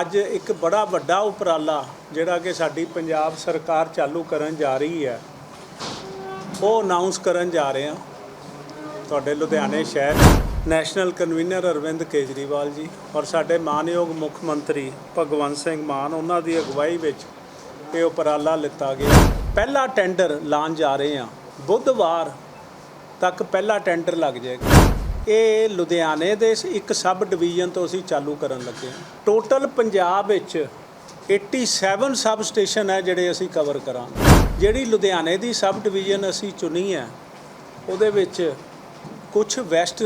ਅੱਜ ਇੱਕ ਬੜਾ ਵੱਡਾ ਉਪਰਾਲਾ ਜਿਹੜਾ ਕਿ ਸਾਡੀ ਪੰਜਾਬ ਸਰਕਾਰ ਚਾਲੂ ਕਰਨ ਜਾ ਰਹੀ ਹੈ। ਉਹ ਅਨਾਉਂਸ ਕਰਨ ਜਾ ਰਹੇ ਹਾਂ। ਤੁਹਾਡੇ ਲੁਧਿਆਣੇ ਸ਼ਹਿਰ ਨੈਸ਼ਨਲ ਕਨਵੀਨਰ ਅਰਵਿੰਦ ਕੇਜਰੀਵਾਲ ਜੀ ਔਰ ਸਾਡੇ ਮਾਨਯੋਗ ਮੁੱਖ ਮੰਤਰੀ ਭਗਵੰਤ ਸਿੰਘ ਮਾਨ, ਉਹਨਾਂ ਦੀ ਅਗਵਾਈ ਵਿੱਚ ਇਹ ਉਪਰਾਲਾ ਲਿੱਤਾ ਗਿਆ। ਪਹਿਲਾ ਟੈਂਡਰ ਲਾਉਣ ਜਾ ਰਹੇ ਹਾਂ। ਬੁੱਧਵਾਰ ਤੱਕ ਪਹਿਲਾ ਟੈਂਡਰ ਲੱਗ ਜਾਏਗਾ। ਇਹ ਲੁਧਿਆਣੇ ਦੇ ਇੱਕ ਸਬ ਡਿਵੀਜ਼ਨ ਤੋਂ ਅਸੀਂ ਚਾਲੂ ਕਰਨ ਲੱਗੇ ਹਾਂ। ਟੋਟਲ ਪੰਜਾਬ ਵਿੱਚ 87 ਸਬ ਸਟੇਸ਼ਨ ਹੈ ਜਿਹੜੇ ਅਸੀਂ ਕਵਰ ਕਰਾਂਗੇ। ਜਿਹੜੀ ਲੁਧਿਆਣੇ ਦੀ ਸਬ ਡਿਵੀਜ਼ਨ ਅਸੀਂ ਚੁਣੀ ਹੈ, ਉਹਦੇ ਵਿੱਚ ਕੁਝ ਵੈਸਟ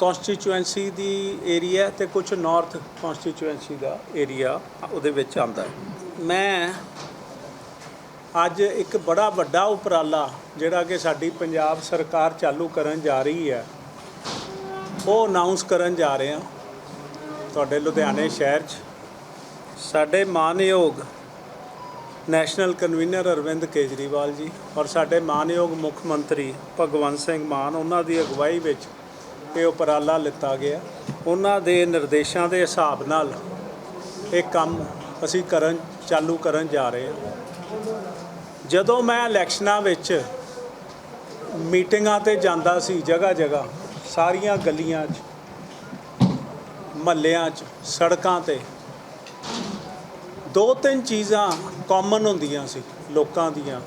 ਕਨਸਟੀਚੁਐਂਸੀ ਦੀ ਏਰੀਆ ਤੇ ਕੁਝ ਨਾਰਥ ਕਨਸਟੀਚੁਐਂਸੀ ਦਾ ਏਰੀਆ ਉਹਦੇ ਵਿੱਚ ਆਉਂਦਾ ਮੈਂ ਅੱਜ ਇੱਕ ਬੜਾ ਵੱਡਾ ਉਪਰਾਲਾ ਜਿਹੜਾ ਕਿ ਸਾਡੀ ਪੰਜਾਬ ਸਰਕਾਰ ਚਾਲੂ ਕਰਨ ਜਾ ਰਹੀ ਹੈ ਉਹ ਅਨਾਉਂਸ ਕਰਨ ਜਾ ਰਹੇ ਹਾਂ ਤੁਹਾਡੇ ਲੁਧਿਆਣੇ ਸ਼ਹਿਰ 'ਚ। ਸਾਡੇ ਮਾਨਯੋਗ ਨੈਸ਼ਨਲ ਕਨਵੀਨਰ ਅਰਵਿੰਦ ਕੇਜਰੀਵਾਲ ਜੀ ਔਰ ਸਾਡੇ ਮਾਨਯੋਗ ਮੁੱਖ ਮੰਤਰੀ ਭਗਵੰਤ ਸਿੰਘ ਮਾਨ, ਉਹਨਾਂ ਦੀ ਅਗਵਾਈ ਵਿੱਚ ਇਹ ਉਪਰਾਲਾ ਲਿੱਤਾ ਗਿਆ। ਉਹਨਾਂ ਦੇ ਨਿਰਦੇਸ਼ਾਂ ਦੇ ਹਿਸਾਬ ਨਾਲ ਇਹ ਕੰਮ ਅਸੀਂ ਕਰਨ, ਚਾਲੂ ਕਰਨ ਜਾ ਰਹੇ ਹਾਂ। ਜਦੋਂ ਮੈਂ ਇਲੈਕਸ਼ਨਾਂ ਵਿੱਚ ਮੀਟਿੰਗਾਂ ਤੇ ਜਾਂਦਾ ਸੀ ਜਗ੍ਹਾ ਜਗ੍ਹਾ ਸਾਰੀਆਂ ਗਲੀਆਂ 'ਚ, ਮਹੱਲਿਆਂ 'ਚ, ਸੜਕਾਂ ਤੇ ਦੋ ਤਿੰਨ ਚੀਜ਼ਾਂ ਕਾਮਨ ਹੁੰਦੀਆਂ ਸੀ ਲੋਕਾਂ ਦੀਆਂ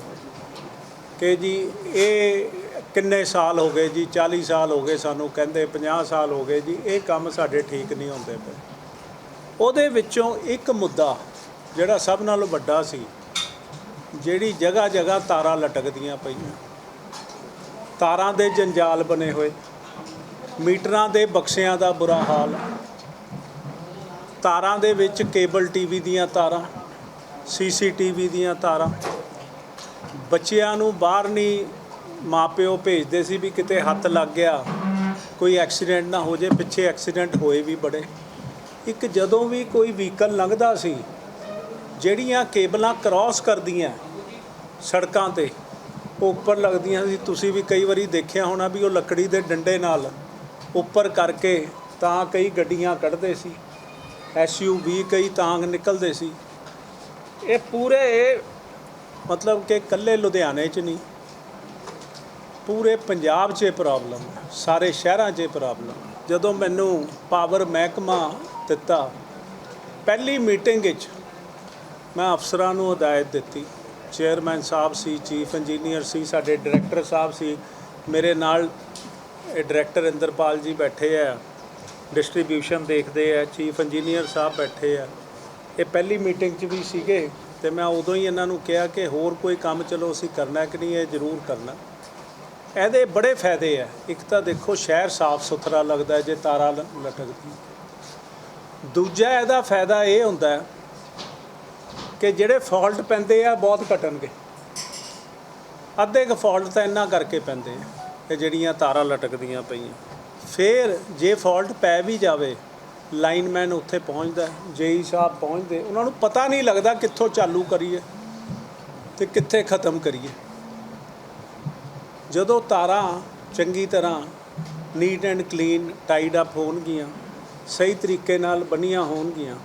ਕਿ ਜੀ ਇਹ ਕਿੰਨੇ ਸਾਲ ਹੋ ਗਏ ਜੀ 40 ਸਾਲ ਹੋ ਗਏ ਸਾਨੂੰ, ਕਹਿੰਦੇ 50 ਸਾਲ ਹੋ ਗਏ ਜੀ, ਇਹ ਕੰਮ ਸਾਡੇ ਠੀਕ ਨਹੀਂ ਹੁੰਦੇ ਪਏ। ਉਹਦੇ ਵਿੱਚੋਂ ਇੱਕ ਮੁੱਦਾ ਜਿਹੜਾ ਸਭ ਨਾਲੋਂ ਵੱਡਾ ਸੀ, ਜਿਹੜੀ ਜਗ੍ਹਾ ਜਗ੍ਹਾ ਤਾਰਾਂ ਲਟਕਦੀਆਂ ਪਈਆਂ। ਤਾਰਾਂ ਦੇ ਜੰਜਾਲ ਬਣੇ ਹੋਏ। ਮੀਟਰਾਂ ਦੇ ਬਕਸਿਆਂ ਦਾ ਬੁਰਾ ਹਾਲ, ਤਾਰਾਂ ਦੇ ਵਿੱਚ ਕੇਬਲ ਟੀਵੀ ਦੀਆਂ ਤਾਰਾਂ, ਸੀਸੀਟੀਵੀ ਦੀਆਂ ਤਾਰਾਂ। ਬੱਚਿਆਂ ਨੂੰ ਬਾਹਰ ਨਹੀਂ ਮਾਪਿਓ ਭੇਜਦੇ ਸੀ ਵੀ ਕਿਤੇ ਹੱਥ ਲੱਗ ਗਿਆ, ਕੋਈ ਐਕਸੀਡੈਂਟ ਨਾ ਹੋ ਜੇ, ਪਿੱਛੇ ਐਕਸੀਡੈਂਟ ਹੋਏ ਵੀ ਬੜੇ। ਇੱਕ ਜਦੋਂ ਵੀ ਕੋਈ ਵਹੀਕਲ ਲੰਘਦਾ ਸੀ, ਜਿਹੜੀਆਂ ਕੇਬਲਾਂ ਕ੍ਰਾਸ ਕਰਦੀਆਂ ਸੜਕਾਂ ਤੇ, ਉਹ ਉੱਪਰ ਲੱਗਦੀਆਂ ਸੀ। ਤੁਸੀਂ ਵੀ ਕਈ ਵਾਰੀ ਦੇਖਿਆ ਹੋਣਾ ਵੀ ਉਹ ਲੱਕੜੀ ਦੇ ਡੰਡੇ ਨਾਲ ਉੱਪਰ ਕਰਕੇ ਤਾਂ ਕਈ ਗੱਡੀਆਂ ਕੱਢਦੇ ਸੀ ਐਸਯੂਵੀ ਕਈ ਤਾਂਗ ਨਿਕਲਦੇ ਸੀ। ਇਹ ਪੂਰੇ ਮਤਲਬ ਕਿ ਇਕੱਲੇ ਲੁਧਿਆਣੇ 'ਚ ਨਹੀਂ, ਪੂਰੇ ਪੰਜਾਬ 'ਚ ਇਹ ਪ੍ਰੋਬਲਮ ਹੈ, ਸਾਰੇ ਸ਼ਹਿਰਾਂ 'ਚ ਇਹ ਪ੍ਰੋਬਲਮ ਜਦੋਂ ਮੈਨੂੰ ਪਾਵਰ ਮਹਿਕਮਾ ਦਿੱਤਾ, ਪਹਿਲੀ ਮੀਟਿੰਗ ਵਿੱਚ ਮੈਂ ਅਫਸਰਾਂ ਨੂੰ ਹਦਾਇਤ ਦਿੱਤੀ। ਚੇਅਰਮੈਨ ਸਾਹਿਬ ਸੀ ਚੀਫ ਇੰਜੀਨੀਅਰ ਸੀ, ਸਾਡੇ ਡਾਇਰੈਕਟਰ ਸਾਹਿਬ ਸੀ, ਮੇਰੇ ਨਾਲ ਇਹ ਡਾਇਰੈਕਟਰ ਇੰਦਰਪਾਲ ਜੀ ਬੈਠੇ ਆ, ਡਿਸਟ੍ਰੀਬਿਊਸ਼ਨ ਦੇਖਦੇ ਆ, ਚੀਫ ਇੰਜੀਨੀਅਰ ਸਾਹਿਬ ਬੈਠੇ ਆ। ਇਹ ਪਹਿਲੀ ਮੀਟਿੰਗ 'ਚ ਵੀ ਸੀਗੇ ਤੇ ਮੈਂ ਉਦੋਂ ਹੀ ਇਹਨਾਂ ਨੂੰ ਕਿਹਾ ਕਿ ਹੋਰ ਕੋਈ ਕੰਮ ਚਲੋ ਅਸੀਂ ਕਰਨਾ ਕਿ ਨਹੀਂ, ਇਹ ਜ਼ਰੂਰ ਕਰਨਾ। ਇਹਦੇ ਬੜੇ ਫਾਇਦੇ ਆ। ਇੱਕ ਤਾਂ ਦੇਖੋ, ਸ਼ਹਿਰ ਸਾਫ਼ ਸੁਥਰਾ ਲੱਗਦਾ ਜੇ ਤਾਰਾਂ ਲ- ਲਟਕਦੀ ਦੂਜਾ ਇਹਦਾ ਫਾਇਦਾ ਇਹ ਹੁੰਦਾ ਹੈ ਕਿ ਜਿਹੜੇ ਫਾਲਟ ਪੈਂਦੇ ਆ, ਬਹੁਤ ਘਟਣਗੇ। ਅੱਧੇ ਕੁ ਫਾਲਟ ਤਾਂ ਇੰਨਾ ਕਰਕੇ ਪੈਂਦੇ ਆ। ਕਿ ਜਿਹੜੀਆਂ ਤਾਰਾਂ ਲਟਕਦੀਆਂ ਪਈਆਂ। ਫਿਰ ਜੇ ਫਾਲਟ ਪੈ ਵੀ ਜਾਵੇ, ਲਾਈਨਮੈਨ ਉੱਥੇ ਪਹੁੰਚਦਾ, ਜੇਈ ਸਾਹਿਬ ਪਹੁੰਚਦੇ, ਉਹਨਾਂ ਨੂੰ ਪਤਾ ਨਹੀਂ ਲੱਗਦਾ ਕਿੱਥੋਂ ਚਾਲੂ ਕਰੀਏ ਤੇ ਕਿੱਥੇ ਖਤਮ ਕਰੀਏ। ਜਦੋਂ ਤਾਰਾਂ ਚੰਗੀ ਤਰ੍ਹਾਂ neat and clean tied up ਹੋਣਗੀਆਂ, ਸਹੀ ਤਰੀਕੇ ਨਾਲ ਬਣੀਆਂ ਹੋਣਗੀਆਂ,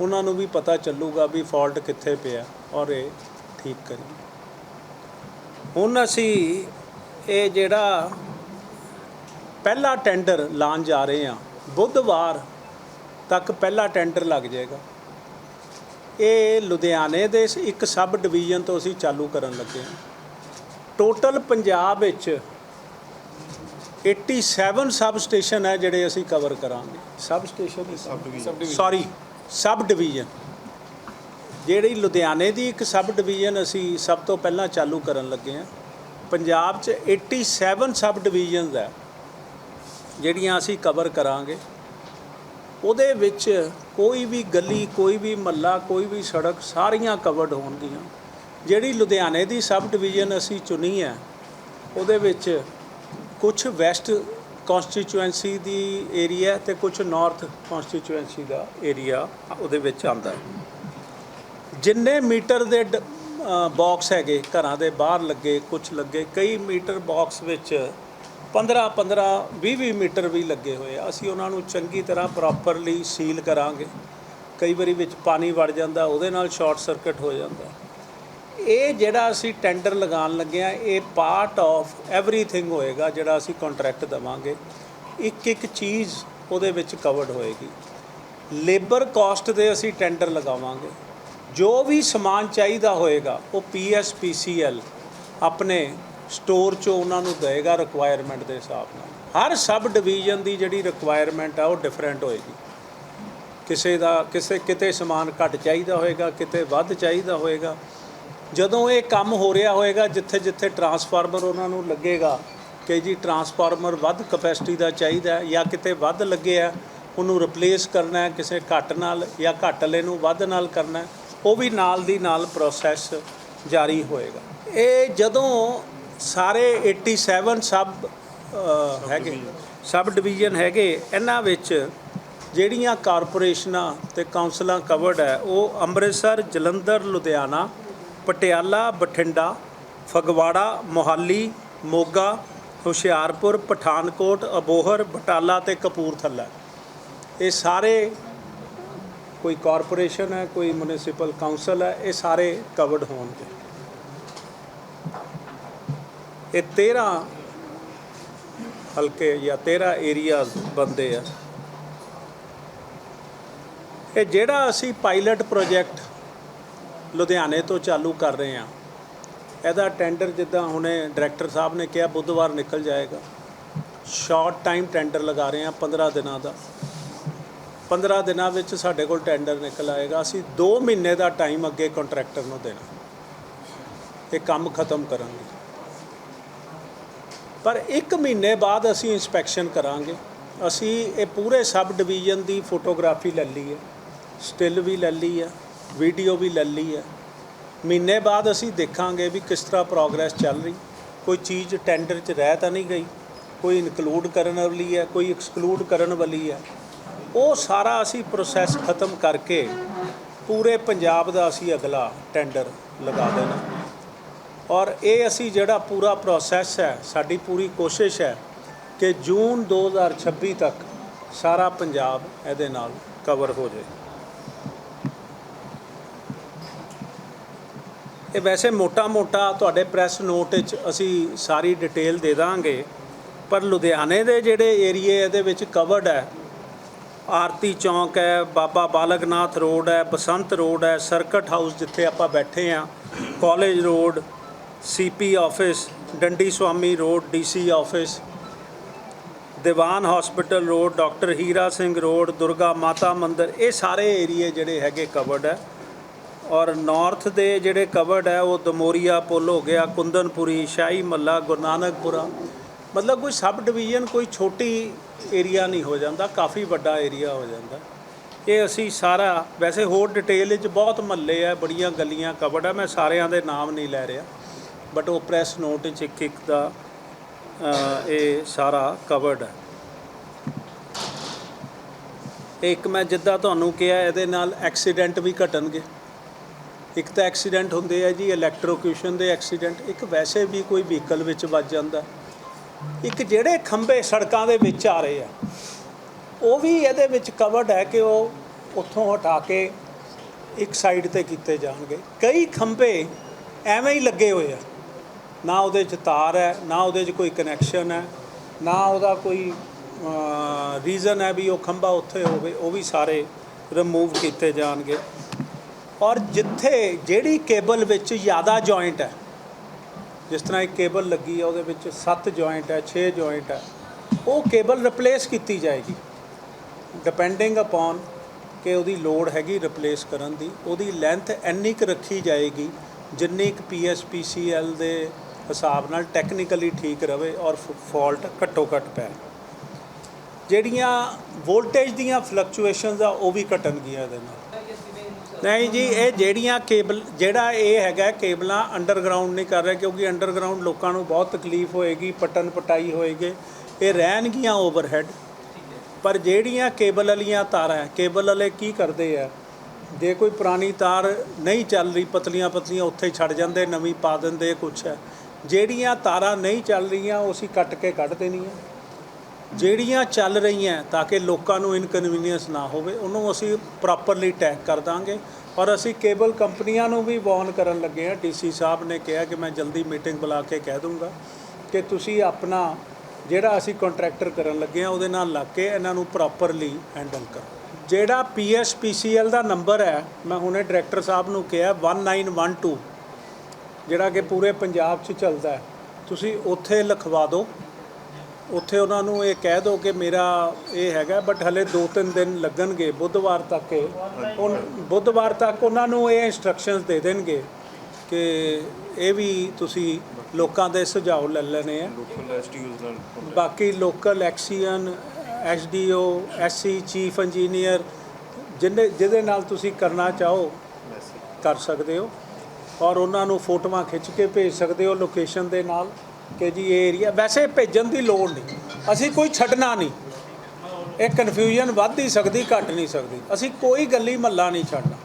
ਉਹਨਾਂ ਨੂੰ ਵੀ ਪਤਾ ਚੱਲੂਗਾ ਵੀ ਫਾਲਟ ਕਿੱਥੇ ਪਿਆ ਔਰ ਇਹ ਠੀਕ ਕਰੀਏ। ਹੁਣ ਅਸੀਂ ਇਹ ਜਿਹੜਾ ਪਹਿਲਾ ਟੈਂਡਰ ਲਾਉਣ ਜਾ ਰਹੇ ਹਾਂ ਬੁੱਧਵਾਰ ਤੱਕ ਪਹਿਲਾ ਟੈਂਡਰ ਲੱਗ ਜਾਏਗਾ। ਇਹ ਲੁਧਿਆਣੇ ਦੇ ਇੱਕ ਸਬ ਡਿਵੀਜ਼ਨ ਤੋਂ ਅਸੀਂ ਚਾਲੂ ਕਰਨ ਲੱਗੇ ਹਾਂ। ਟੋਟਲ ਪੰਜਾਬ ਵਿੱਚ 87 ਸਬ ਸਟੇਸ਼ਨ ਹੈ ਜਿਹੜੇ ਅਸੀਂ ਕਵਰ ਕਰਾਂਗੇ। Sub station sorry sub division ਜਿਹੜੀ ਲੁਧਿਆਣੇ ਦੀ ਇੱਕ ਸਬ ਡਿਵੀਜ਼ਨ ਅਸੀਂ ਸਭ ਤੋਂ ਪਹਿਲਾਂ ਚਾਲੂ ਕਰਨ ਲੱਗੇ ਹਾਂ। ਪੰਜਾਬ 'ਚ 87 ਸਬ ਡਿਵੀਜ਼ਨਸ ਹੈ, ਜਿਹੜੀਆਂ ਅਸੀਂ ਕਵਰ ਕਰਾਂਗੇ। ਉਹਦੇ ਵਿੱਚ ਕੋਈ ਵੀ ਗਲੀ, ਕੋਈ ਵੀ ਮੱਲਾ ਕੋਈ ਵੀ ਸੜਕ ਸਾਰੀਆਂ ਕਵਰਡ ਹੋਣਗੀਆਂ। ਜਿਹੜੀ ਲੁਧਿਆਣੇ ਦੀ ਸਬ ਡਿਵੀਜ਼ਨ ਅਸੀਂ ਚੁਣੀ ਹੈ, ਉਹਦੇ ਵਿੱਚ ਕੁਝ ਵੈਸਟ ਕਨਸਟੀਚੁਐਂਸੀ ਦੀ ਏਰੀਆ ਤੇ ਕੁਝ ਨਾਰਥ ਕਨਸਟੀਚੁਐਂਸੀ ਦਾ ਏਰੀਆ ਉਹਦੇ ਵਿੱਚ ਆਉਂਦਾ ਜਿੰਨੇ ਮੀਟਰ ਦੇ ਬਾਕਸ ਹੈਗੇ, ਘਰਾਂ ਦੇ ਬਾਹਰ ਲੱਗੇ ਕੁਝ ਲੱਗੇ, ਕਈ ਮੀਟਰ ਬਾਕਸ ਵਿੱਚ 15 15 20 20 ਮੀਟਰ ਵੀ ਲੱਗੇ ਹੋਏ ਆ। ਅਸੀਂ ਉਹਨਾਂ ਨੂੰ ਚੰਗੀ ਤਰ੍ਹਾਂ ਪ੍ਰੋਪਰਲੀ ਸੀਲ ਕਰਾਂਗੇ। ਕਈ ਵਾਰੀ ਵਿੱਚ ਪਾਣੀ ਵੜ ਜਾਂਦਾ, ਉਹਦੇ ਨਾਲ ਸ਼ਾਰਟ ਸਰਕਟ ਹੋ ਜਾਂਦਾ। ਇਹ ਜਿਹੜਾ ਅਸੀਂ ਟੈਂਡਰ ਲਗਾਉਣ ਲੱਗੇ ਆ, ਇਹ ਪਾਰਟ ਆਫ ਐਵਰੀਥਿੰਗ ਹੋਏਗਾ, ਜਿਹੜਾ ਅਸੀਂ ਕੰਟਰੈਕਟ ਦਵਾਂਗੇ। ਇੱਕ ਇੱਕ ਚੀਜ਼ ਉਹਦੇ ਵਿੱਚ ਕਵਰਡ ਹੋਏਗੀ। ਲੇਬਰ ਕਾਸਟ ਦੇ ਅਸੀਂ ਟੈਂਡਰ ਲਗਾਵਾਂਗੇ। ਜੋ ਵੀ ਸਮਾਨ ਚਾਹੀਦਾ ਹੋਏਗਾ ਉਹ ਪੀਐਸਪੀਸੀਐਲ ਆਪਣੇ ਸਟੋਰ 'ਚੋਂ ਉਹਨਾਂ ਨੂੰ ਦੇਗਾ ਰਿਕੁਆਇਰਮੈਂਟ ਦੇ ਹਿਸਾਬ ਨਾਲ। ਹਰ ਸਬ ਡਿਵੀਜ਼ਨ ਦੀ ਜਿਹੜੀ ਰਿਕੁਆਇਰਮੈਂਟ ਆ ਉਹ ਡਿਫਰੈਂਟ ਹੋਏਗੀ। ਕਿਸੇ ਦਾ ਕਿਸੇ ਕਿਤੇ ਸਮਾਨ ਘੱਟ ਚਾਹੀਦਾ ਹੋਏਗਾ ਕਿਤੇ ਵੱਧ ਚਾਹੀਦਾ ਹੋਏਗਾ। ਜਦੋਂ ਇਹ ਕੰਮ ਹੋ ਰਿਹਾ ਹੋਏਗਾ ਜਿੱਥੇ ਜਿੱਥੇ ਟਰਾਂਸਫਾਰਮਰ ਉਹਨਾਂ ਨੂੰ ਲੱਗੇਗਾ ਕਿ ਜੀ ਟਰਾਂਸਫਾਰਮਰ ਵੱਧ ਕਪੈਸਿਟੀ ਦਾ ਚਾਹੀਦਾ ਜਾਂ ਕਿਤੇ ਵੱਧ ਲੱਗਿਆ ਉਹਨੂੰ ਰਿਪਲੇਸ ਕਰਨਾ ਹੈ ਕਿਸੇ ਘੱਟ ਨਾਲ ਜਾਂ ਘੱਟ ਵਾਲੇ ਨੂੰ ਵੱਧ ਨਾਲ ਕਰਨਾ ਹੈ, ਉਹ ਵੀ ਨਾਲ ਦੀ ਨਾਲ ਪ੍ਰੋਸੈਸ ਜਾਰੀ ਹੋਏਗਾ। ਇਹ ਜਦੋਂ ਸਾਰੇ 87 ਸਬ ਹੈਗੇ ਸਬ ਡਿਵੀਜ਼ਨ ਹੈਗੇ ਇਹਨਾਂ ਵਿੱਚ ਜਿਹੜੀਆਂ ਕਾਰਪੋਰੇਸ਼ਨਾਂ ਤੇ ਕਾਉਂਸਲਾਂ ਕਵਰਡ ਹੈ ਉਹ ਅੰਮ੍ਰਿਤਸਰ ਜਲੰਧਰ ਲੁਧਿਆਣਾ ਪਟਿਆਲਾ ਬਠਿੰਡਾ ਫਗਵਾੜਾ ਮੋਹਾਲੀ ਮੋਗਾ ਹੁਸ਼ਿਆਰਪੁਰ ਪਠਾਨਕੋਟ ਅਬੋਹਰ ਬਟਾਲਾ ਤੇ ਕਪੂਰਥਲਾ। ਇਹ ਸਾਰੇ ਕੋਈ ਕਾਰਪੋਰੇਸ਼ਨ ਹੈ, ਕੋਈ ਮਿਊਨਿਸਪਲ ਕਾਉਂਸਲ ਹੈ, ਇਹ ਸਾਰੇ ਕਵਰਡ ਹੋਣਗੇ। ਇਹ 13 ਹਲਕੇ ਜਾਂ 13 ਏਰੀਆਜ਼ ਬੰਦੇ ਆ। ਇਹ ਜਿਹੜਾ ਅਸੀਂ ਪਾਇਲਟ ਪ੍ਰੋਜੈਕਟ ਲੁਧਿਆਣੇ ਤੋਂ ਚਾਲੂ ਕਰ ਰਹੇ ਹਾਂ, ਇਹਦਾ ਟੈਂਡਰ ਜਿੱਦਾਂ ਹੁਣੇ ਡਾਇਰੈਕਟਰ ਸਾਹਿਬ ਨੇ ਕਿਹਾ ਬੁੱਧਵਾਰ ਨਿਕਲ ਜਾਏਗਾ। ਸ਼ਾਰਟ ਟਾਈਮ ਟੈਂਡਰ ਲਗਾ ਰਹੇ ਹਾਂ 15 ਦਿਨਾਂ ਦਾ। 15 ਦਿਨਾਂ ਵਿੱਚ ਸਾਡੇ ਕੋਲ ਟੈਂਡਰ ਨਿਕਲ ਆਏਗਾ। ਅਸੀਂ 2 ਮਹੀਨੇ ਦਾ ਟਾਈਮ ਅੱਗੇ ਕੰਟਰੈਕਟਰ ਨੂੰ ਦੇਣਾ। ਇਹ ਕੰਮ ਖਤਮ ਕਰਾਂਗੇ। ਪਰ 1 ਮਹੀਨੇ ਬਾਅਦ ਅਸੀਂ ਇਨਸਪੈਕਸ਼ਨ ਕਰਾਂਗੇ। ਅਸੀਂ ਇਹ ਪੂਰੇ ਸਬ ਡਿਵੀਜ਼ਨ ਦੀ ਫੋਟੋਗ੍ਰਾਫੀ ਲੈ ਲਈ ਹੈ। ਸਟਿਲ ਵੀ ਲੈ ਲਈ ਹੈ। ਵੀਡੀਓ ਵੀ ਲੈ ਲਈ ਹੈ। ਮਹੀਨੇ ਬਾਅਦ ਅਸੀਂ ਦੇਖਾਂਗੇ ਵੀ ਕਿਸ ਤਰ੍ਹਾਂ ਪ੍ਰੋਗਰੈਸ ਚੱਲ ਰਹੀ। ਕੋਈ ਚੀਜ਼ ਟੈਂਡਰ 'ਚ ਰਹਿ ਤਾਂ ਨਹੀਂ ਗਈ। ਕੋਈ ਇਨਕਲੂਡ ਕਰਨ ਵਾਲੀ ਹੈ, ਕੋਈ ਐਕਸਕਲੂਡ ਕਰਨ ਵਾਲੀ ਹੈ। ਉਹ ਸਾਰਾ ਅਸੀਂ ਪ੍ਰੋਸੈਸ ਖਤਮ ਕਰਕੇ ਪੂਰੇ ਪੰਜਾਬ ਦਾ ਅਸੀਂ ਅਗਲਾ ਟੈਂਡਰ ਲਗਾ ਦੇਣਾ। ਔਰ ਇਹ ਅਸੀਂ ਜਿਹੜਾ ਪੂਰਾ ਪ੍ਰੋਸੈਸ ਹੈ, ਸਾਡੀ ਪੂਰੀ ਕੋਸ਼ਿਸ਼ ਹੈ ਕਿ ਜੂਨ 2026 ਤੱਕ ਸਾਰਾ ਪੰਜਾਬ ਇਹਦੇ ਨਾਲ ਕਵਰ ਹੋ ਜਾਏ। ਇਹ ਵੈਸੇ ਮੋਟਾ-ਮੋਟਾ ਤੁਹਾਡੇ ਪ੍ਰੈਸ ਨੋਟ ਵਿੱਚ ਅਸੀਂ ਸਾਰੀ ਡਿਟੇਲ ਦੇ ਦਾਂਗੇ, ਪਰ ਲੁਧਿਆਣੇ ਦੇ ਜਿਹੜੇ ਏਰੀਏ ਇਹਦੇ ਵਿੱਚ ਕਵਰਡ ਹੈ ਆਰਤੀ ਚੌਂਕ ਹੈ, ਬਾਬਾ ਬਾਲਕਨਾਥ ਰੋਡ ਹੈ, ਬਸੰਤ ਰੋਡ ਹੈ, ਸਰਕਟ ਹਾਊਸ ਜਿੱਥੇ ਆਪਾਂ ਬੈਠੇ ਆ college road CP office Dandi Swami road DC office Diwan hospital road, doctor Hira Singh road, Durga Mata Mandir, ਇਹ ਸਾਰੇ ਏਰੀਏ ਜਿਹੜੇ ਹੈਗੇ ਕਵਰਡ ਹੈ। ਔਰ ਨਾਰਥ ਦੇ ਜਿਹੜੇ ਕਵਰਡ ਹੈ, ਉਹ ਦਮੋਰੀਆ ਪੁੱਲ ਹੋ ਗਿਆ, ਕੁੰਦਨਪੁਰੀ, ਸ਼ਾਹੀ ਮੱਲਾ, ਗੁਰੂ ਨਾਨਕਪੁਰਾ। ਮਤਲਬ ਕੋਈ ਸਬ ਡਿਵੀਜ਼ਨ ਕੋਈ ਛੋਟੀ ਏਰੀਆ ਨਹੀਂ ਹੋ ਜਾਂਦਾ, ਕਾਫੀ ਵੱਡਾ ਏਰੀਆ ਹੋ ਜਾਂਦਾ। ਇਹ ਅਸੀਂ ਸਾਰਾ, ਵੈਸੇ ਹੋਰ ਡਿਟੇਲ ਵਿੱਚ ਬਹੁਤ ਮਹੱਲੇ ਆ, ਬੜੀਆਂ ਗਲੀਆਂ ਕਵਰਡ ਆ, ਮੈਂ ਸਾਰਿਆਂ ਦੇ ਨਾਮ ਨਹੀਂ ਲੈ ਰਿਹਾ। ਬਟ ਉਹ ਪ੍ਰੈਸ ਨੋਟ ਵਿੱਚ ਇੱਕ ਇੱਕ ਦਾ ਇਹ ਸਾਰਾ ਕਵਰਡ ਹੈ ਇੱਕ ਮੈਂ ਜਿੱਦਾਂ ਤੁਹਾਨੂੰ ਕਿਹਾ, ਇਹਦੇ ਨਾਲ ਐਕਸੀਡੈਂਟ ਵੀ ਘਟਣਗੇ। ਇੱਕ ਤਾਂ ਐਕਸੀਡੈਂਟ ਹੁੰਦੇ ਆ ਜੀ ਇਲੈਕਟ੍ਰੋਕਿਊਸ਼ਨ ਦੇ ਐਕਸੀਡੈਂਟ ਇੱਕ ਵੈਸੇ ਵੀ ਕੋਈ ਵਹੀਕਲ ਵਿੱਚ ਵੱਜ ਜਾਂਦਾ। ਇੱਕ ਜਿਹੜੇ ਖੰਭੇ ਸੜਕਾਂ ਦੇ ਵਿੱਚ ਆ ਰਹੇ ਆ, ਉਹ ਵੀ ਇਹਦੇ ਵਿੱਚ ਕਵਰਡ ਹੈ ਕਿ ਉਹ ਉੱਥੋਂ ਹਟਾ ਕੇ ਇੱਕ ਸਾਈਡ ਤੇ ਕੀਤੇ ਜਾਣਗੇ। ਕਈ ਖੰਭੇ ਐਵੇਂ ਹੀ ਲੱਗੇ ਹੋਏ ਆ। ਨਾ ਉਹਦੇ 'ਚ ਤਾਰ ਹੈ, ਨਾ ਉਹਦੇ 'ਚ ਕੋਈ ਕਨੈਕਸ਼ਨ ਹੈ, ਨਾ ਉਹਦਾ ਕੋਈ ਰੀਜ਼ਨ ਹੈ ਵੀ ਉਹ ਖੰਭਾ ਉੱਥੇ ਹੋਵੇ, ਉਹ ਵੀ ਸਾਰੇ ਰਿਮੂਵ ਕੀਤੇ ਜਾਣਗੇ। ਔਰ ਜਿੱਥੇ ਜਿਹੜੀ ਕੇਬਲ ਵਿੱਚ ਜ਼ਿਆਦਾ ਜੁਆਇੰਟ ਹੈ ਜਿਸ ਤਰ੍ਹਾਂ ਇੱਕ ਕੇਬਲ ਲੱਗੀ ਆ, ਉਹਦੇ ਵਿੱਚ 7 ਜੁਆਇੰਟ ਹੈ 6 ਜੁਆਇੰਟ ਹੈ ਉਹ ਕੇਬਲ ਰਿਪਲੇਸ ਕੀਤੀ ਜਾਏਗੀ। ਡਿਪੈਂਡਿੰਗ ਅਪਨ ਕਿ ਉਹਦੀ ਲੋਡ ਹੈਗੀ ਰਿਪਲੇਸ ਕਰਨ ਦੀ, ਉਹਦੀ ਲੈਂਥ ਇੰਨੀ ਕੁ ਰੱਖੀ ਜਾਏਗੀ, ਜਿੰਨੀ ਕੁ ਪੀਐਸਪੀਸੀਐਲ ਦੇ ਹਿਸਾਬ ਨਾਲ ਟੈਕਨੀਕਲੀ ਠੀਕ ਰਵੇ ਔਰ ਫਾਲਟ ਘੱਟੋ ਘੱਟ ਪੈ। ਜਿਹੜੀਆਂ ਵੋਲਟੇਜ ਦੀਆਂ ਫਲਕਚੁਏਸ਼ਨਸ ਆ, ਉਹ ਵੀ ਘਟਣਗੀਆਂ ਇਹਦੇ ਨਾਲ। ਨਹੀਂ ਜੀ, ਇਹ ਜਿਹੜੀਆਂ ਕੇਬਲ, ਜਿਹੜਾ ਇਹ ਹੈਗਾ ਕੇਬਲਾਂ ਅੰਡਰਗਰਾਉਂਡ ਨਹੀਂ ਕਰ ਰਿਹਾ ਕਿਉਂਕਿ ਅੰਡਰਗਰਾਉਂਡ ਲੋਕਾਂ ਨੂੰ ਬਹੁਤ ਤਕਲੀਫ ਹੋਏਗੀ, ਪਟਨ ਪਟਾਈ ਹੋਏਗੀ। ਇਹ ਰਹਿਣਗੀਆਂ ਓਵਰਹੈੱਡ ਪਰ ਜਿਹੜੀਆਂ ਕੇਬਲ ਵਾਲੀਆਂ ਤਾਰਾਂ, ਕੇਬਲ ਵਾਲੇ ਕੀ ਕਰਦੇ ਆ? ਜੇ ਕੋਈ ਪੁਰਾਣੀ ਤਾਰ ਨਹੀਂ ਚੱਲ ਰਹੀ, ਪਤਲੀਆਂ ਪਤਲੀਆਂ ਉੱਥੇ ਛੱਡ ਜਾਂਦੇ, ਨਵੀਂ ਪਾ ਦਿੰਦੇ, ਕੁਛ। ਹੈ ਜਿਹੜੀਆਂ ਤਾਰਾਂ ਨਹੀਂ ਚੱਲ ਰਹੀਆਂ, ਉਹ ਅਸੀਂ ਕੱਟ ਕੇ ਕੱਢ ਦੇਣੀਆਂ। ਜਿਹੜੀਆਂ ਚੱਲ ਰਹੀਆਂ ਤਾਂ ਕਿ ਲੋਕਾਂ ਨੂੰ ਇਨਕਨਵੀਨੀਅੰਸ ਨਾ ਹੋਵੇ, ਉਹਨੂੰ ਅਸੀਂ ਪ੍ਰੋਪਰਲੀ ਟੈਗ ਕਰ ਦਾਂਗੇ। ਔਰ ਅਸੀਂ ਕੇਬਲ ਕੰਪਨੀਆਂ ਨੂੰ ਵੀ ਵਾਰਨ ਕਰਨ ਲੱਗੇ ਹਾਂ। ਡੀਸੀ ਸਾਹਿਬ ਨੇ ਕਿਹਾ ਕਿ ਮੈਂ ਜਲਦੀ ਮੀਟਿੰਗ ਬੁਲਾ ਕੇ ਕਹਿ ਦੂੰਗਾ ਕਿ ਤੁਸੀਂ ਆਪਣਾ ਜਿਹੜਾ ਅਸੀਂ ਕੰਟਰੈਕਟਰ ਕਰਨ ਲੱਗੇ ਹਾਂ, ਉਹਦੇ ਨਾਲ ਲੱਗ ਕੇ ਇਹਨਾਂ ਨੂੰ ਪ੍ਰੋਪਰਲੀ ਹੈਂਡਲ ਕਰੋ। ਜਿਹੜਾ ਪੀਐਸਪੀਸੀਐਲ ਦਾ ਨੰਬਰ ਹੈ, ਮੈਂ ਹੁਣੇ ਡਾਇਰੈਕਟਰ ਸਾਹਿਬ ਨੂੰ ਕਿਹਾ 1912 ਜਿਹੜਾ ਕਿ ਪੂਰੇ ਪੰਜਾਬ 'ਚ ਚੱਲਦਾ ਹੈ, ਤੁਸੀਂ ਉੱਥੇ ਲਿਖਵਾ ਦਿਓ। ਉੱਥੇ ਉਹਨਾਂ ਨੂੰ ਇਹ ਕਹਿ ਦਿਓ ਕਿ ਮੇਰਾ ਇਹ ਹੈਗਾ ਬਟ ਹਲੇ 2-3 ਦਿਨ ਲੱਗਣਗੇ ਬੁੱਧਵਾਰ ਤੱਕ ਇਹ। ਉਹ ਬੁੱਧਵਾਰ ਤੱਕ ਉਹਨਾਂ ਨੂੰ ਇਹ ਇਨਸਟਰਕਸ਼ਨਸ ਦੇ ਦੇਣਗੇ ਕਿ ਇਹ ਵੀ ਤੁਸੀਂ ਲੋਕਾਂ ਦੇ ਸੁਝਾਅ ਲੈ ਲੈਣੇ ਆ। ਬਾਕੀ local XEN SDO SC chief engineer ਜਿਹਨੇ ਜਿਹਦੇ ਨਾਲ ਤੁਸੀਂ ਕਰਨਾ ਚਾਹੋ ਕਰ ਸਕਦੇ ਹੋ। ਔਰ ਉਹਨਾਂ ਨੂੰ ਫੋਟੋਆਂ ਖਿੱਚ ਕੇ ਭੇਜ ਸਕਦੇ ਹੋ ਲੋਕੇਸ਼ਨ ਦੇ ਨਾਲ। ਕਿ ਜੀ ਇਹ ਏਰੀਆ ਵੈਸੇ ਭੇਜਣ ਦੀ ਲੋੜ ਨਹੀਂ। ਅਸੀਂ ਕੋਈ ਛੱਡਣਾ ਨਹੀਂ। ਇਹ ਕਨਫਿਊਜ਼ਨ ਵੱਧ ਹੀ ਸਕਦੀ ਘਟ ਨਹੀਂ ਸਕਦੀ। ਅਸੀਂ ਕੋਈ ਗੱਲੀ ਮੱਲਾ ਨਹੀਂ ਛੱਡਣਾ।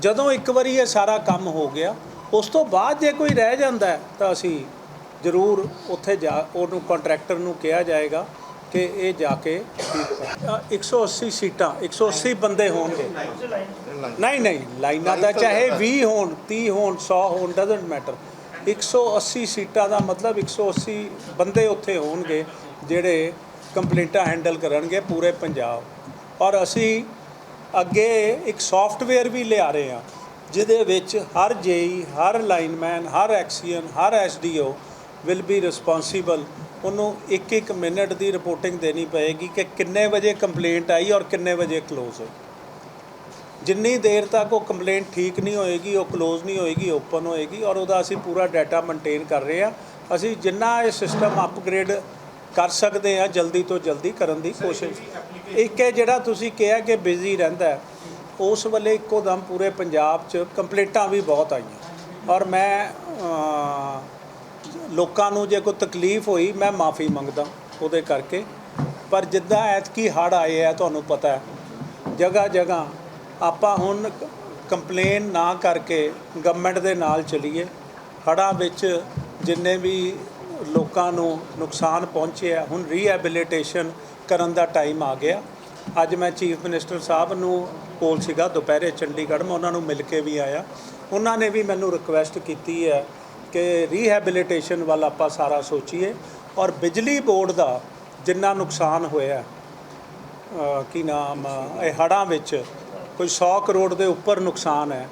ਜਦੋਂ ਇੱਕ ਵਾਰੀ ਇਹ ਸਾਰਾ ਕੰਮ ਹੋ ਗਿਆ ਉਸ ਤੋਂ ਬਾਅਦ ਜੇ ਕੋਈ ਰਹਿ ਜਾਂਦਾ ਤਾਂ ਅਸੀਂ ਜ਼ਰੂਰ ਉੱਥੇ ਜਾ ਉਹਨੂੰ ਕੰਟਰੈਕਟਰ ਨੂੰ ਕਿਹਾ ਜਾਏਗਾ ਕਿ ਇਹ ਜਾ ਕੇ ਠੀਕ ਕਰ। ਅ, 180 ਸੀਟਾਂ 180 ਬੰਦੇ ਹੋਣਗੇ। ਨਹੀਂ ਨਹੀਂ ਲਾਈਨਾਂ ਦਾ ਚਾਹੇ 20 ਹੋਣ 30 ਹੋਣ 100 ਹੋਣ ਡਸਨਟ ਮੈਟਰ 180 ਸੀਟਾਂ ਦਾ ਮਤਲਬ 180 ਬੰਦੇ ਉੱਥੇ ਹੋਣਗੇ ਜਿਹੜੇ ਕੰਪਲੇਂਟਾਂ ਹੈਂਡਲ ਕਰਨਗੇ ਪੂਰੇ ਪੰਜਾਬ। ਔਰ ਅਸੀਂ ਅੱਗੇ ਇੱਕ ਸੌਫਟਵੇਅਰ ਵੀ ਲਿਆ ਰਹੇ ਹਾਂ, ਜਿਹਦੇ ਵਿੱਚ ਹਰ ਜੇਈ, ਹਰ ਲਾਈਨਮੈਨ, ਹਰ ਐਕਸੀਅਨ, ਹਰ ਐਸਡੀਓ ਵਿਲ ਬੀ ਰਿਸਪੌਂਸੀਬਲ ਉਹਨੂੰ ਇੱਕ ਇੱਕ ਮਿੰਟ ਦੀ ਰਿਪੋਰਟਿੰਗ ਦੇਣੀ ਪਏਗੀ ਕਿ ਕਿੰਨੇ ਵਜੇ ਕੰਪਲੇਂਟ ਆਈ ਔਰ ਕਿੰਨੇ ਵਜੇ ਕਲੋਜ਼ ਹੋਈ। ਜਿੰਨੀ ਦੇਰ ਤੱਕ ਉਹ ਕੰਪਲੇਂਟ ਠੀਕ ਨਹੀਂ ਹੋਏਗੀ, ਉਹ ਕਲੋਜ਼ ਨਹੀਂ ਹੋਏਗੀ ਓਪਨ ਹੋਏਗੀ ਔਰ ਉਹਦਾ ਅਸੀਂ ਪੂਰਾ ਡਾਟਾ ਮੇਨਟੇਨ ਕਰ ਰਹੇ ਹਾਂ। ਅਸੀਂ ਜਿੰਨਾ ਇਹ ਸਿਸਟਮ ਅਪਗ੍ਰੇਡ ਕਰ ਸਕਦੇ ਹਾਂ ਜਲਦੀ ਤੋਂ ਜਲਦੀ ਕਰਨ ਦੀ ਕੋਸ਼ਿਸ਼। ਇੱਕ ਹੈ ਜਿਹੜਾ ਤੁਸੀਂ ਕਿਹਾ ਕਿ ਬਿਜ਼ੀ ਰਹਿੰਦਾ ਉਸ ਵੇਲੇ ਇੱਕੋ ਦਮ ਪੂਰੇ ਪੰਜਾਬ 'ਚ ਕੰਪਲੇਂਟਾਂ ਵੀ ਬਹੁਤ ਆਈਆਂ। ਔਰ ਮੈਂ ਲੋਕਾਂ ਨੂੰ ਜੇ ਕੋਈ ਤਕਲੀਫ ਹੋਈ, ਮੈਂ ਮਾਫੀ ਮੰਗਦਾ ਉਹਦੇ ਕਰਕੇ। ਪਰ ਜਿੱਦਾਂ ਐਤਕੀ ਹੜ੍ਹ ਆਏ ਆ, ਤੁਹਾਨੂੰ ਪਤਾ ਹੈ ਜਗ੍ਹਾ ਜਗ੍ਹਾ ਆਪਾਂ ਹੁਣ ਕੰਪਲੇਨ ਨਾ ਕਰਕੇ ਗਵਰਨਮੈਂਟ ਦੇ ਨਾਲ ਚਲੀਏ। ਹੜ੍ਹਾਂ ਵਿੱਚ ਜਿੰਨੇ ਵੀ ਲੋਕਾਂ ਨੂੰ ਨੁਕਸਾਨ ਪਹੁੰਚਿਆ, ਹੁਣ ਰੀਹੈਬਿਲਿਟੇਸ਼ਨ ਕਰਨ ਦਾ ਟਾਈਮ ਆ ਗਿਆ। ਅੱਜ ਮੈਂ ਚੀਫ ਮਿਨਿਸਟਰ ਸਾਹਿਬ ਨੂੰ ਕੋਲ ਸੀਗਾ, ਦੁਪਹਿਰੇ ਚੰਡੀਗੜ੍ਹ ਮੈਂ ਉਹਨਾਂ ਨੂੰ ਮਿਲ ਕੇ ਵੀ ਆਇਆ। ਉਹਨਾਂ ਨੇ ਵੀ ਮੈਨੂੰ ਰਿਕੁਐਸਟ ਕੀਤੀ ਹੈ ਕਿ ਰੀਹੈਬਿਲਿਟੇਸ਼ਨ ਵੱਲ ਆਪਾਂ ਸਾਰਾ ਸੋਚੀਏ ਔਰ ਬਿਜਲੀ ਬੋਰਡ ਦਾ ਜਿੰਨਾ ਨੁਕਸਾਨ ਹੋਇਆ ਕੀ ਨਾਮ ਇਹ ਹੜ੍ਹਾਂ ਵਿੱਚ ਕੋਈ 100 ਕਰੋੜ ਦੇ ਉੱਪਰ ਨੁਕਸਾਨ ਹੈ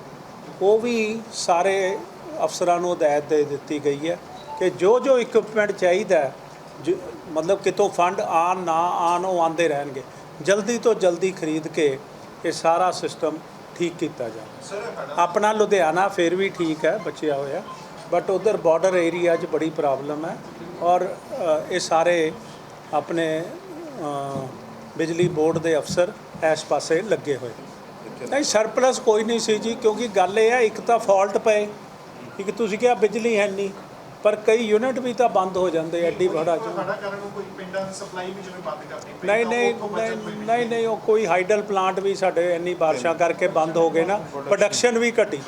ਉਹ ਵੀ ਸਾਰੇ ਅਫਸਰਾਂ ਨੂੰ ਹਦਾਇਤ ਦੇ ਦਿੱਤੀ ਗਈ ਹੈ ਕਿ ਜੋ ਜੋ ਇਕਵਿਪਮੈਂਟ ਚਾਹੀਦਾ ਜ- ਮਤਲਬ ਕਿਤੋਂ ਫੰਡ ਆਣ ਨਾ ਆਣ ਉਹ ਆਂਦੇ ਰਹਿਣਗੇ। ਜਲਦੀ ਤੋਂ ਜਲਦੀ ਖਰੀਦ ਕੇ ਇਹ ਸਾਰਾ ਸਿਸਟਮ ਠੀਕ ਕੀਤਾ ਜਾਵੇ। ਆਪਣਾ ਲੁਧਿਆਣਾ ਫਿਰ ਵੀ ਠੀਕ ਹੈ ਬਚਿਆ ਹੋਇਆ। ਬਟ ਉਧਰ ਬਾਰਡਰ ਏਰੀਆ 'ਚ ਬੜੀ ਪ੍ਰੋਬਲਮ ਹੈ ਔਰ ਇਹ ਸਾਰੇ ਆਪਣੇ ਬਿਜਲੀ ਬੋਰਡ ਦੇ ਅਫਸਰ ਇਸ ਪਾਸੇ ਲੱਗੇ ਹੋਏ। ਨਹੀਂ ਸਰਪਲਸ ਕੋਈ ਨਹੀਂ ਸੀ ਜੀ ਕਿਉਂਕਿ ਗੱਲ ਇਹ ਹੈ ਇੱਕ ਤਾਂ ਫਾਲਟ ਪਏ ਇੱਕ ਤੁਸੀਂ ਕਿਹਾ ਬਿਜਲੀ ਹੈ ਨਹੀਂ ਪਰ ਕਈ ਯੂਨਿਟ ਵੀ ਤਾਂ ਬੰਦ ਹੋ ਜਾਂਦੇ ਐਡੀ ਬੜਾ ਚ ਨਹੀਂ ਨਹੀਂ ਨਹੀਂ ਨਹੀਂ ਨਹੀਂ ਉਹ ਕੋਈ ਹਾਈਡਲ ਪਲਾਂਟ ਵੀ ਸਾਡੇ ਇੰਨੀ ਬਾਰਿਸ਼ਾਂ ਕਰਕੇ ਬੰਦ ਹੋ ਗਏ ਨਾ ਪ੍ਰੋਡਕਸ਼ਨ ਵੀ ਘਟੀ।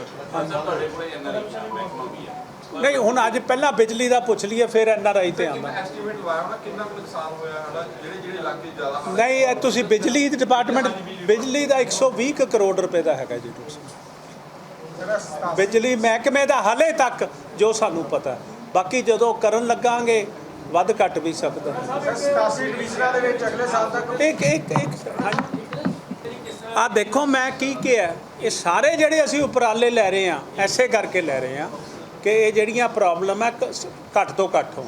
ਨਹੀਂ ਹੁਣ ਅੱਜ ਪਹਿਲਾਂ ਬਿਜਲੀ ਦਾ ਪੁੱਛ ਲਈਏ ਫਿਰ ਐਨਆਰਆਈ ਤੇ ਆਉਂਦਾ ਐਸਟੀਮੇਟ ਲਾਇਆ ਹੋਣਾ ਕਿੰਨਾ ਕੁ ਨੁਕਸਾਨ ਹੋਇਆ ਸਾਡਾ? ਜਿਹੜੇ ਜਿਹੜੇ ਇਲਾਕੇ ਜ਼ਿਆਦਾ ਨਹੀਂ ਇਹ ਤੁਸੀਂ ਬਿਜਲੀ ਦੇ ਡਿਪਾਰਟਮੈਂਟ ਬਿਜਲੀ ਦਾ 120 ਕੁ ਕਰੋੜ ਰੁਪਏ ਦਾ ਹੈਗਾ ਜੀ ਨੁਕਸਾਨ ਬਿਜਲੀ ਮਹਿਕਮੇ ਦਾ ਹਾਲੇ ਤੱਕ ਜੋ ਸਾਨੂੰ ਪਤਾ। ਬਾਕੀ ਜਦੋਂ ਕਰਨ ਲੱਗਾਂਗੇ ਵੱਧ ਘਟ ਵੀ ਸਕਦਾ। ਹੈ। 87 ਡਿਵੀਜ਼ਨਾਂ ਦੇ ਵਿੱਚ ਅਗਲੇ ਸਾਲ ਤੱਕ ਇੱਕ ਇੱਕ ਇੱਕ ਆ ਦੇਖੋ ਮੈਂ ਕੀ ਕਿਹਾ। ਇਹ ਸਾਰੇ ਜਿਹੜੇ ਅਸੀਂ ਉਪਰਾਲੇ ਲੈ ਰਹੇ ਆ ਐਸੇ ਕਰਕੇ ਲੈ ਰਹੇ ਆ ਕਿ ਇਹ ਜਿਹੜੀਆਂ ਪ੍ਰੋਬਲਮ ਹੈ ਕ- ਘੱਟ ਤੋਂ ਘੱਟ ਹੋਣ।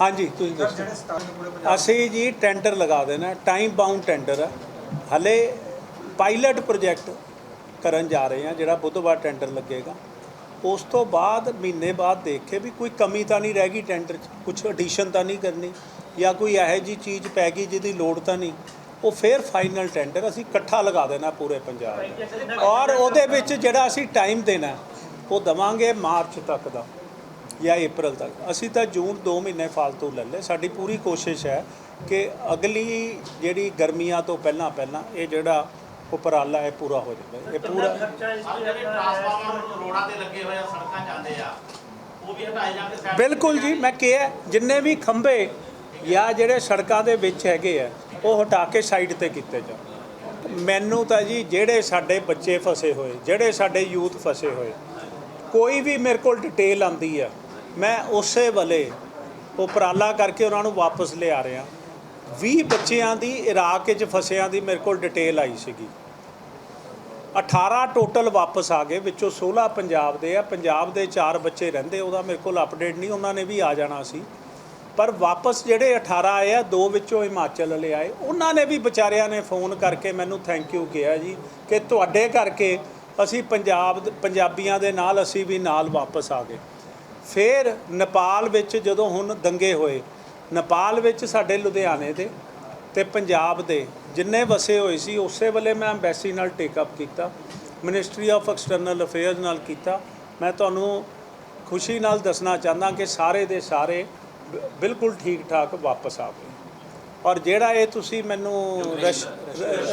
ਹਾਂਜੀ ਤੁਸੀਂ ਦੱਸੋ। ਜਿਹੜੇ 87 ਪੂਰੇ ਪੰਜਾਬ ਅਸੀਂ ਜੀ ਟੈਂਡਰ ਲਗਾ ਦੇਣਾ ਟਾਈਮ ਬਾਉਂਡ ਟੈਂਡਰ ਹੈ ਹਲੇ ਪਾਇਲਟ ਪ੍ਰੋਜੈਕਟ ਕਰਨ ਜਾ ਰਹੇ ਹਾਂ ਜਿਹੜਾ ਬੁੱਧਵਾਰ ਟੈਂਡਰ ਲੱਗੇਗਾ। ਉਸ ਤੋਂ ਬਾਅਦ ਮਹੀਨੇ ਬਾਅਦ ਦੇਖ ਕੇ ਵੀ ਕੋਈ ਕਮੀ ਤਾਂ ਨਹੀਂ ਰਹਿ ਗਈ ਟੈਂਡਰ 'ਚ। ਕੁਝ ਐਡੀਸ਼ਨ ਤਾਂ ਨਹੀਂ ਕਰਨੀ ਜਾਂ ਕੋਈ ਇਹੋ ਜੀ ਚੀਜ਼ ਪੈ ਗਈ ਜਿਹਦੀ ਲੋੜ ਤਾਂ ਨਹੀਂ। ਉਹ ਫਿਰ ਫਾਈਨਲ ਟੈਂਡਰ ਅਸੀਂ ਇਕੱਠਾ ਲਗਾ ਦੇਣਾ ਪੂਰੇ ਪੰਜਾਬ ਔਰ ਉਹਦੇ ਵਿੱਚ ਜਿਹੜਾ ਅਸੀਂ ਟਾਈਮ ਦੇਣਾ ਉਹ ਦਵਾਂਗੇ ਮਾਰਚ ਤੱਕ ਦਾ ਜਾਂ ਅਪ੍ਰੈਲ ਤੱਕ। ਅਸੀਂ ਤਾਂ ਜੂਨ 2 ਮਹੀਨੇ ਫालतू ਲੈ ਲਏ। ਸਾਡੀ ਪੂਰੀ ਕੋਸ਼ਿਸ਼ ਹੈ ਕਿ ਅਗਲੀ ਜਿਹੜੀ ਗਰਮੀਆਂ ਤੋਂ ਪਹਿਲਾਂ ਪਹਿਲਾਂ ਇਹ ਜਿਹੜਾ ਉਪਰਾਲਾ ਹੈ ਪੂਰਾ ਹੋ ਜਾਵੇ। ਇਹ ਪੂਰਾ ਆਹ ਜਿਹੜੇ ਟਰਾਂਸਫਾਰਮਰ ਰੋਡਾਂ ਤੇ ਲੱਗੇ ਹੋਏ ਆ ਸੜਕਾਂ ਜਾਂਦੇ ਆ ਉਹ ਵੀ ਹਟਾਏ ਜਾਣਗੇ side ਤੇ ਬਿਲਕੁਲ ਜੀ ਮੈਂ ਕਿਹਾ ਜਿੰਨੇ ਵੀ ਖੰਭੇ ਜਾਂ ਜਿਹੜੇ ਸੜਕਾਂ ਦੇ ਵਿੱਚ ਹੈਗੇ ਆ ਉਹ ਹਟਾ ਕੇ ਸਾਈਡ ਤੇ ਕੀਤੇ ਜਾਣ। ਮੈਨੂੰ ਤਾਂ ਜੀ ਜਿਹੜੇ ਸਾਡੇ ਬੱਚੇ ਫਸੇ ਹੋਏ ਜਿਹੜੇ ਸਾਡੇ ਯੂਥ ਫਸੇ ਹੋਏ ਕੋਈ ਵੀ ਮੇਰੇ ਕੋਲ ਡਿਟੇਲ ਆਂਦੀ ਆ, ਮੈਂ ਉਸੇ ਵੇਲੇ ਉਪਰਾਲਾ ਕਰਕੇ ਉਹਨਾਂ ਨੂੰ ਵਾਪਸ ਲਿਆ ਰਿਹਾ। 20 ਬੱਚਿਆਂ ਦੀ ਇਰਾਕ ਵਿੱਚ ਫਸਿਆਂ ਦੀ ਮੇਰੇ ਕੋਲ ਡਿਟੇਲ ਆਈ ਸੀਗੀ। 18 ਟੋਟਲ ਵਾਪਸ ਆ ਗਏ, ਵਿੱਚੋਂ 16 ਪੰਜਾਬ ਦੇ ਆ। ਪੰਜਾਬ ਦੇ 4 ਬੱਚੇ ਰਹਿੰਦੇ, ਉਹਦਾ ਮੇਰੇ ਕੋਲ ਅਪਡੇਟ ਨਹੀਂ, ਉਹਨਾਂ ਨੇ ਵੀ ਆ ਜਾਣਾ ਸੀ। ਪਰ ਵਾਪਸ ਜਿਹੜੇ 18 ਆਏ ਆ, ਦੋ ਵਿੱਚੋਂ ਹਿਮਾਚਲ ਵਾਲੇ ਆਏ। ਉਹਨਾਂ ਨੇ ਵੀ ਵਿਚਾਰਿਆਂ ਨੇ ਫੋਨ ਕਰਕੇ ਮੈਨੂੰ ਥੈਂਕ ਯੂ ਕਿਹਾ ਜੀ ਕਿ ਤੁਹਾਡੇ ਕਰਕੇ ਅਸੀਂ ਪੰਜਾਬ ਪੰਜਾਬੀਆਂ ਦੇ ਨਾਲ ਅਸੀਂ ਵੀ ਨਾਲ ਵਾਪਸ ਆ ਗਏ। ਫਿਰ ਨੇਪਾਲ ਵਿੱਚ ਜਦੋਂ ਹੁਣ ਦੰਗੇ ਹੋਏ, ਨੇਪਾਲ ਵਿੱਚ ਸਾਡੇ ਲੁਧਿਆਣੇ ਦੇ ਤੇ ਪੰਜਾਬ ਦੇ ਜਿੰਨੇ ਵਸੇ ਹੋਏ ਸੀ, ਉਸੇ ਵੇਲੇ ਮੈਂ ਐਮਬੈਸੀ ਨਾਲ ਟੇਕ ਅਪ ਕੀਤਾ, ਮਿਨਿਸਟਰੀ ਆਫ ਐਕਸਟਰਨਲ ਅਫੇਅਰਸ ਨਾਲ ਕੀਤਾ। ਮੈਂ ਤੁਹਾਨੂੰ ਖੁਸ਼ੀ ਨਾਲ ਦੱਸਣਾ ਚਾਹੁੰਦਾ ਕਿ ਸਾਰੇ ਦੇ ਸਾਰੇ ਬਿਲਕੁਲ ਠੀਕ ਠਾਕ ਵਾਪਸ ਆ ਗਏ। ਔਰ ਜਿਹੜਾ ਇਹ ਤੁਸੀਂ ਮੈਨੂੰ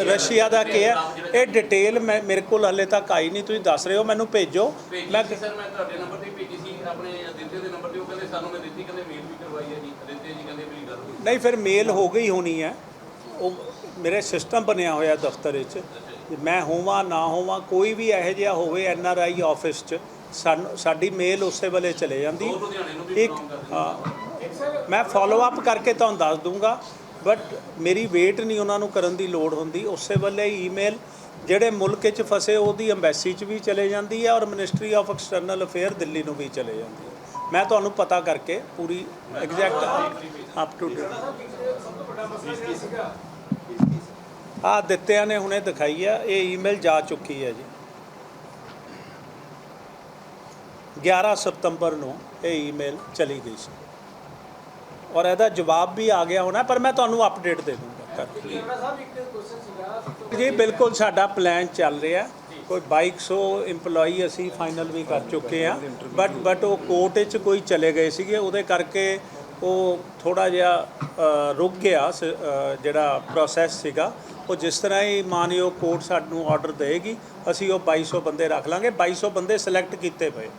ਰਸ਼ੀਆ ਦਾ ਕਿਹਾ ਇਹ ਡਿਟੇਲ ਮੇਰੇ ਕੋਲ ਹਲੇ ਤੱਕ ਆਈ ਨਹੀਂ ਤੁਸੀਂ ਦੱਸ ਰਹੇ ਹੋ ਮੈਨੂੰ ਭੇਜੋ। ਮੈਂ ਸਰ ਮੈਂ ਤੁਹਾਡੇ ਨੰਬਰ ਤੇ ਭੇਜੀ ਸੀ ਆਪਣੇ ਦਿੱਤੇ ਦੇ ਨੰਬਰ ਤੇ ਉਹ ਕਹਿੰਦੇ ਸਾਨੂੰ ਮੈਂ ਦਿੱਤੀ ਕਹਿੰਦੇ ਮੇਲ ਵੀ ਕਰਵਾਈ ਹੈ ਜੀ ਦਿੱਤੇ ਜੀ ਕਹਿੰਦੇ ਮੇਰੀ ਗੱਲ ਹੋਈ। ਨਹੀਂ ਫਿਰ ਮੇਲ ਹੋ ਗਈ ਹੋਣੀ ਹੈ। ਉਹ ਮੇਰੇ ਸਿਸਟਮ ਬਣਿਆ ਹੋਇਆ ਦਫ਼ਤਰ ਵਿੱਚ। ਮੈਂ ਹੋਵਾਂ ਨਾ ਹੋਵਾਂ ਕੋਈ ਵੀ ਇਹੋ ਜਿਹਾ ਹੋਵੇ ਐਨ ਆਰ ਆਈ ਆਫਿਸ 'ਚ ਸਾਡੀ ਮੇਲ ਉਸੇ ਵੇਲੇ ਚਲੇ ਜਾਂਦੀ। ਇੱਕ ਮੈਂ ਫਾਲੋ ਅਪ ਕਰਕੇ ਤੁਹਾਨੂੰ ਦੱਸ ਦੂੰਗਾ। ਬਟ ਮੇਰੀ ਵੇਟ ਨਹੀਂ ਉਹਨਾਂ ਨੂੰ ਕਰਨ ਦੀ ਲੋੜ ਹੁੰਦੀ। ਉਸੇ ਵੇਲੇ ਈਮੇਲ ਜਿਹੜੇ ਮੁਲਕ 'ਚ ਫਸੇ, ਉਹਦੀ ਐਮਬੈਸੀ 'ਚ ਵੀ ਚਲੇ ਜਾਂਦੀ ਹੈ ਔਰ ministry of external affair Delhi ਨੂੰ ਵੀ ਚਲੇ ਜਾਂਦੀ ਹੈ। ਮੈਂ ਤੁਹਾਨੂੰ ਪਤਾ ਕਰਕੇ ਪੂਰੀ ਐਗਜ਼ੈਕਟ ਅਪ ਟੂ ਡੇਟ ਆ ਦਿੱਤਿਆਂ ਨੇ ਹੁਣੇ ਦਿਖਾਈ ਆ, ਇਹ ਈਮੇਲ ਜਾ ਚੁੱਕੀ ਹੈ ਜੀ। 11 ਸਤੰਬਰ ਨੂੰ ਇਹ ਈਮੇਲ ਚਲੀ ਗਈ ਸੀ। ਔਰ ਇਹਦਾ ਜਵਾਬ ਵੀ ਆ ਗਿਆ ਹੋਣਾ, ਪਰ ਮੈਂ ਤੁਹਾਨੂੰ ਅਪਡੇਟ ਦੇ ਦੂੰਗਾ। ਕਰਕੇ ਜੀ, ਬਿਲਕੁਲ ਸਾਡਾ ਪਲਾਨ ਚੱਲ ਰਿਹਾ। ਕੋਈ 2200 EMPLOYE ਅਸੀਂ ਫਾਈਨਲ ਵੀ ਕਰ ਚੁੱਕੇ ਆ ਬਟ ਬਟ ਉਹ ਕੋਰਟ ਵਿੱਚ ਕੋਈ ਚਲੇ ਗਏ ਸੀਗੇ, ਉਹਦੇ ਕਰਕੇ ਉਹ ਥੋੜਾ ਜਿਹਾ ਰੁਕ ਗਿਆ ਸ- ਜਿਹੜਾ ਪ੍ਰੋਸੈਸ ਸੀਗਾ। ਉਹ ਜਿਸ ਤਰ੍ਹਾਂ ਹੀ ਮਾਨਯੋਗ ਕੋਰਟ ਸਾਨੂੰ ਆਰਡਰ ਦੇਗੀ ਅਸੀਂ ਉਹ 2200 ਬੰਦੇ ਰੱਖ ਲਾਂਗੇ। 2200 ਬੰਦੇ ਸਿਲੈਕਟ ਕੀਤੇ ਪਏ